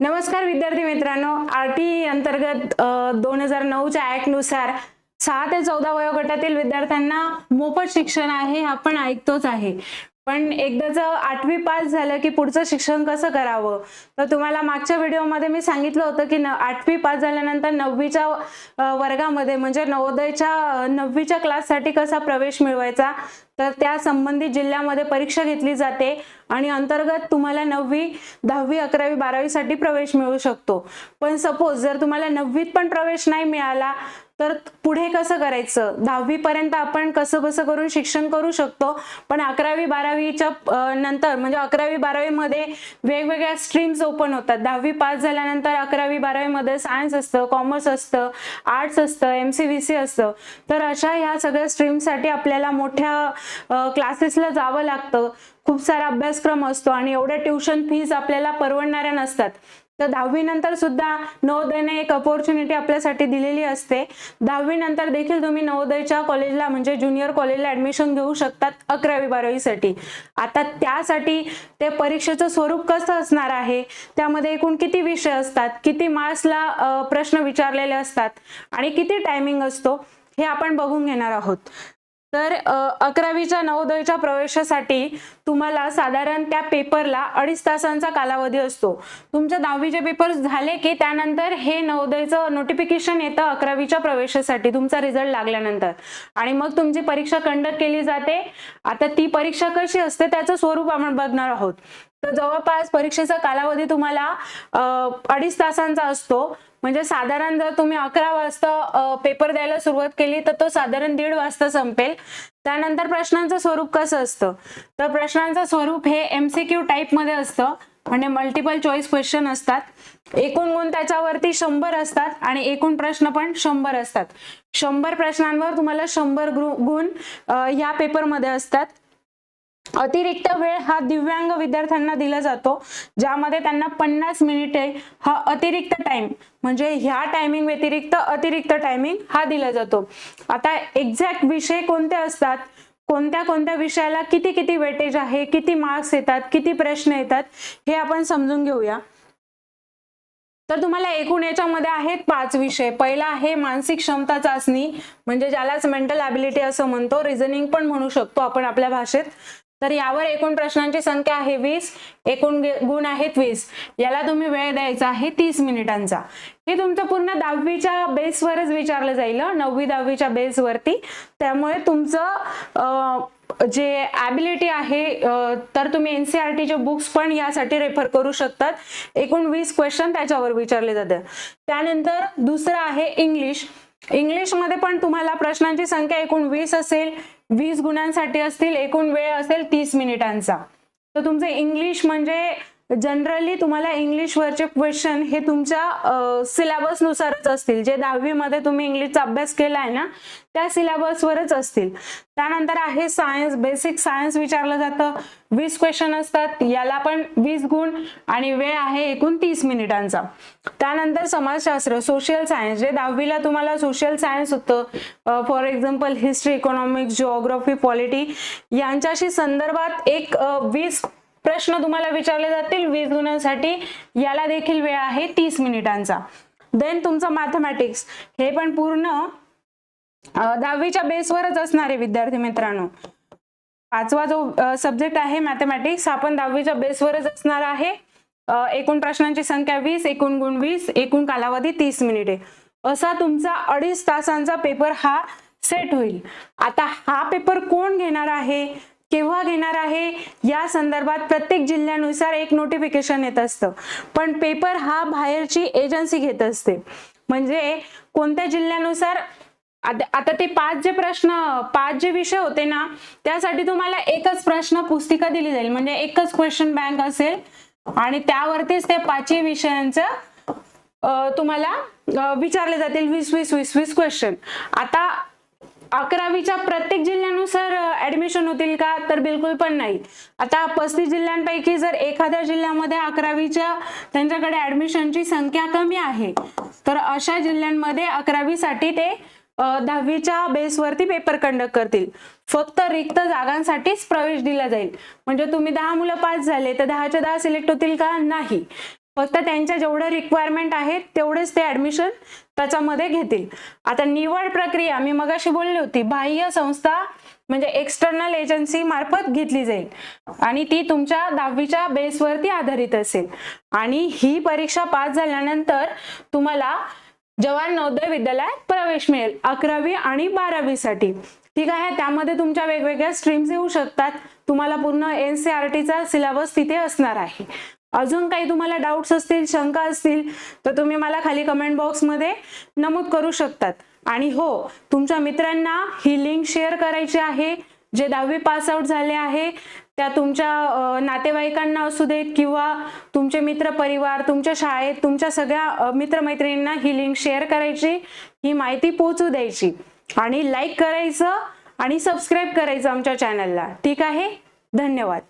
नमस्कार विद्यार्थी मित्रांनो. आर टी अंतर्गत दोन हजार नऊच्या ऍक्टनुसार सहा ते चौदा वयोगटातील विद्यार्थ्यांना मोफत शिक्षण आहे आपण ऐकतोच आहे. पण एकदाच आठवी पास झालं की पुढचं शिक्षण कसं करावं? तर तुम्हाला मागच्या व्हिडिओमध्ये मी सांगितलं होतं की न आठवी पास झाल्यानंतर नववीच्या वर्गामध्ये म्हणजे नवोदयच्या नववीच्या क्लाससाठी कसा प्रवेश मिळवायचा? तर त्या संबंधित जिल्ह्यामध्ये परीक्षा घेतली जाते आणि अंतर्गत तुम्हाला नववी दहावी अकरावी बारावीसाठी प्रवेश मिळू शकतो. पण सपोज जर तुम्हाला नववीत पण प्रवेश नाही मिळाला तर पुढे कसं करायचं? दहावी पर्यंत आपण कसं बसं करून शिक्षण करू शकतो. पण अकरावी बारावीच्या नंतर म्हणजे अकरावी बारावीमध्ये वेगवेगळ्या स्ट्रीम्स ओपन होतात. दहावी पास झाल्यानंतर अकरावी बारावीमध्ये सायन्स असतं कॉमर्स असतं आर्ट्स असतं एम सी व्ही सी असतं. तर अशा ह्या सगळ्या स्ट्रीमसाठी आपल्याला मोठ्या क्लासेसला जावं लागतं. खूप सारा अभ्यासक्रम असतो आणि एवढ्या ट्युशन फीज आपल्याला परवडणाऱ्या नसतात. तर दहावी नंतर सुद्धा नवोदयने एक अपॉर्च्युनिटी आपल्यासाठी दिलेली असते. दहावी नंतर देखील तुम्ही नवोदयच्या कॉलेजला म्हणजे ज्युनियर कॉलेजला ऍडमिशन घेऊ शकतात अकरावी बारावीसाठी आता त्यासाठी ते परीक्षेचं स्वरूप कसं असणार आहे? त्यामध्ये एकूण किती विषय असतात? किती मार्क्सला प्रश्न विचारलेले असतात? आणि किती टायमिंग असतो? हे आपण बघून घेणार आहोत. तर अकरावीच्या नवोदयच्या प्रवेशासाठी तुम्हाला साधारण त्या पेपरला अडीच तासांचा कालावधी असतो. तुमच्या दहावीचे पेपर झाले की त्यानंतर हे नवोदयचं नोटिफिकेशन येतं अकरावीच्या प्रवेशासाठी तुमचा रिझल्ट लागल्यानंतर. आणि मग तुमची परीक्षा कंडक्ट केली जाते. आता ती परीक्षा कशी असते त्याचं स्वरूप आपण बघणार आहोत. तर जवळपास परीक्षेचा कालावधी तुम्हाला अडीच तासांचा असतो. म्हणजे साधारण जर तुम्ही अकरा वाजता पेपर द्यायला सुरुवात केली तर तो साधारण दीड वाजता संपेल. त्यानंतर प्रश्नांचं स्वरूप कसं असतं? तर प्रश्नांचं स्वरूप हे एमसीक्यू टाईपमध्ये असतं. म्हणजे मल्टिपल चॉईस क्वेश्चन असतात. एकूण गुण त्याच्यावरती शंभर असतात आणि एकूण प्रश्न पण शंभर असतात. शंभर प्रश्नांवर तुम्हाला शंभर गुण ह्या या पेपरमध्ये असतात. अतिरिक्त वेळ हा दिव्यांग विद्यार्थ्यांना दिला जातो ज्यामध्ये त्यांना पन्नास मिनिटे हा अतिरिक्त टाइम म्हणजे ह्या टायमिंग व्यतिरिक्त अतिरिक्त टायमिंग हा दिला जातो. आता एक्झॅक्ट विषय कोणते असतात? कोणत्या कोणत्या विषयाला किती किती वेटेज आहे? किती मार्क्स येतात? किती प्रश्न येतात? हे आपण समजून घेऊया. तर तुम्हाला एकूण याच्यामध्ये आहेत पाच विषय. पहिला आहे मानसिक क्षमता चाचणी म्हणजे ज्यालाच मेंटल ॲबिलिटी असं म्हणतो रिझनिंग पण म्हणू शकतो आपण आपल्या भाषेत. तर यावर एकूण प्रश्नांची संख्या आहे वीस एकूण गुण आहेत वीस. याला तुम्ही वेळ द्यायचा आहे तीस मिनिटांचा. हे तुमचं पूर्ण दहावीच्या बेसवरच विचारलं जाईल नववी दहावीच्या बेसवरती. त्यामुळे तुमचं जे ॲबिलिटी आहे तर तुम्ही एन सी आर टीचे बुक्स पण यासाठी रेफर करू शकतात. एकूण वीस क्वेश्चन त्याच्यावर विचारले जातात. त्यानंतर दुसरं आहे इंग्लिश इंग्लिशमध्ये पण तुम्हाला प्रश्नांची संख्या एकूण वीस असेल. वीस गुणांसाठी असतील एकूण वेळ असेल तीस मिनिटांचा. तर तुमचं इंग्लिश म्हणजे जनरली तुम्हाला इंग्लिशवरचे क्वेश्चन हे तुमच्या सिलेबसनुसारच असतील. जे दहावीमध्ये तुम्ही इंग्लिशचा अभ्यास केला आहे ना त्या सिलेबसवरच असतील. त्यानंतर आहे सायन्स बेसिक सायन्स विचारलं जातं. वीस क्वेश्चन असतात. याला पण वीस गुण आणि वेळ आहे एकूण तीस मिनिटांचा. त्यानंतर समाजशास्त्र सोशल सायन्स जे दहावीला तुम्हाला सोशल सायन्स होतं for example history economics geography polity यांच्याशी संदर्भात एक वीस प्रश्न तुम्हाला विचारले जातील वीस गुणांसाठी. याला देखील वेळ आहे तीस मिनिटांचा. देन तुमचं मॅथमॅटिक्स हे पण पूर्ण दहावीच्या बेसवरच असणार आहे विद्यार्थी मित्रांनो. पाचवा जो सब्जेक्ट आहे मॅथमॅटिक्स हा पण दहावीच्या बेसवरच असणार आहे. एकूण प्रश्नांची संख्या वीस एकूण गुण वीस एकूण कालावधी तीस मिनिटे. असा तुमचा अडीच तासांचा पेपर हा सेट होईल. आता हा पेपर कोण घेणार आहे? केव्हा घेणार आहे? या संदर्भात प्रत्येक जिल्ह्यानुसार एक नोटिफिकेशन येत असतं. पण पेपर हा बाहेरची एजन्सी घेत असते. म्हणजे कोणत्या जिल्ह्यानुसार आता ते पाच जे प्रश्न पाच जे विषय होते ना त्यासाठी तुम्हाला एकच प्रश्न पुस्तिका दिली जाईल. म्हणजे एकच क्वेश्चन बँक असेल आणि त्यावरतीच ते पाचही विषयांचं तुम्हाला विचारले जातील. वीस वीस वीस वीस क्वेश्चन आता अकरावीच्या प्रत्येक जिल्ह्यानुसार ऍडमिशन होतील का? तर बिलकुल पण नाही. आता पस्तीस जिल्ह्यांपैकी जर एखाद्या जिल्ह्यामध्ये अकरावीच्या त्यांच्याकडे ऍडमिशनची संख्या कमी आहे तर अशा जिल्ह्यांमध्ये अकरावीसाठी ते दहावीच्या बेसवरती पेपर कंडक्ट करतील. फक्त रिक्त जागांसाठीच प्रवेश दिला जाईल. म्हणजे तुम्ही दहा मुलं पास झाले तर दहाच्या दहा सिलेक्ट होतील का? नाही. फक्त त्यांच्या जेवढं रिक्वायरमेंट आहे तेवढेच ते ऍडमिशन त्याच्यामध्ये घेतील. आता निवड प्रक्रिया मी मगाशी बोलली होती बाह्य संस्था म्हणजे एक्सटर्नल एजन्सी मार्फत घेतली जाईल. आणि ती तुमच्या दहावीच्या बेसवरती आधारित असेल. आणि ही परीक्षा पास झाल्यानंतर तुम्हाला जवान नवोदय विद्यालयात प्रवेश मिळेल अकरावी आणि बारावीसाठी. ठीक आहे? त्यामध्ये तुमच्या वेगवेगळ्या स्ट्रीम्स येऊ शकतात. तुम्हाला पूर्ण एन सी आर टीचा सिलेबस तिथे असणार आहे. अजून काही तुम्हाला डाऊट्स असतील शंका असतील तर तुम्ही मला खाली कमेंट बॉक्समध्ये नमूद करू शकतात. आणि हो तुमच्या मित्रांना ही लिंक शेअर करायची आहे. जे दहावी पास आउट झाले आहे त्या तुमच्या नातेवाईकांना असू देत किंवा तुमचे मित्र परिवार तुमच्या शाळेत तुमच्या सगळ्या मित्रमैत्रिणींना ही लिंक शेअर करायची. ही माहिती पोचू द्यायची. आणि लाईक करायचं आणि सबस्क्राईब करायचं आमच्या चॅनलला ठीक आहे? धन्यवाद.